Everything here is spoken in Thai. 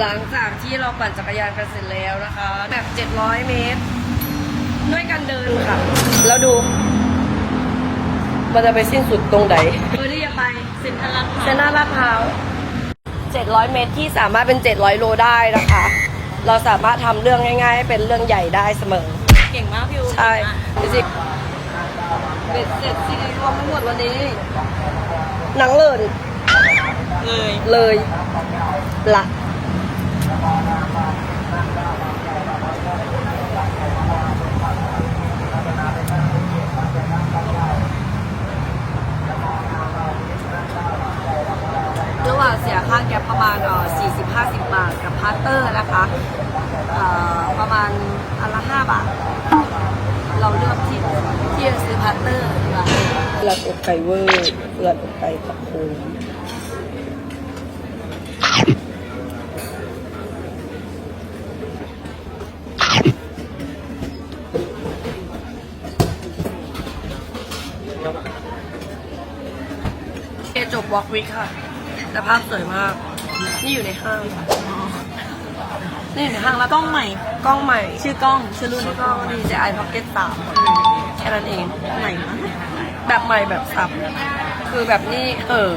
หลังจากที่เราปั่นจักรยานกันเสร็จแล้วนะคะ แบบ 700 เมตร ด้วยการเดินค่ะ แล้วดู มันจะไปสิ้นสุดตรงไหนเออที่จะไปเซ็นทรัลลาดพร้าวเซนทรัลลาดพร้าว700 เมตรที่สามารถเป็น 700 โลได้นะคะ เราสามารถทำเรื่องง่ายๆให้เป็นเรื่องใหญ่ได้เสมอ เก่งมากพี่อูใช่เก่งมากจริงๆเบ็ดเสร็จซีรีส์รวมทั้งหมดวันนี้หนังเลินเลยเลยละระหว่างเสียค่าแก๊ปประมาณเอ่อ40-50 บาท กับพาร์เตอร์นะคะเอ่อประมาณอันละ 5 บาท เราเลือกที่ที่จะซื้อพาร์เตอร์ดีกว่าเลือดอกไก่เวอร์เลือดอกไก่ตะโพงเอจบวอล์กวิกค่ะ แต่ภาพสวยมาก นี่อยู่ในห้างค่ะนี่อยู่ในห้างแล้วกล้องใหม่ กล้องใหม่ ชื่อกล้องชื่อรุ่นแล้วก็ DJI Pocket 3แค่นั้นเอง ใหม่มากแบบใหม่แบบสับ คือแบบนี้เออ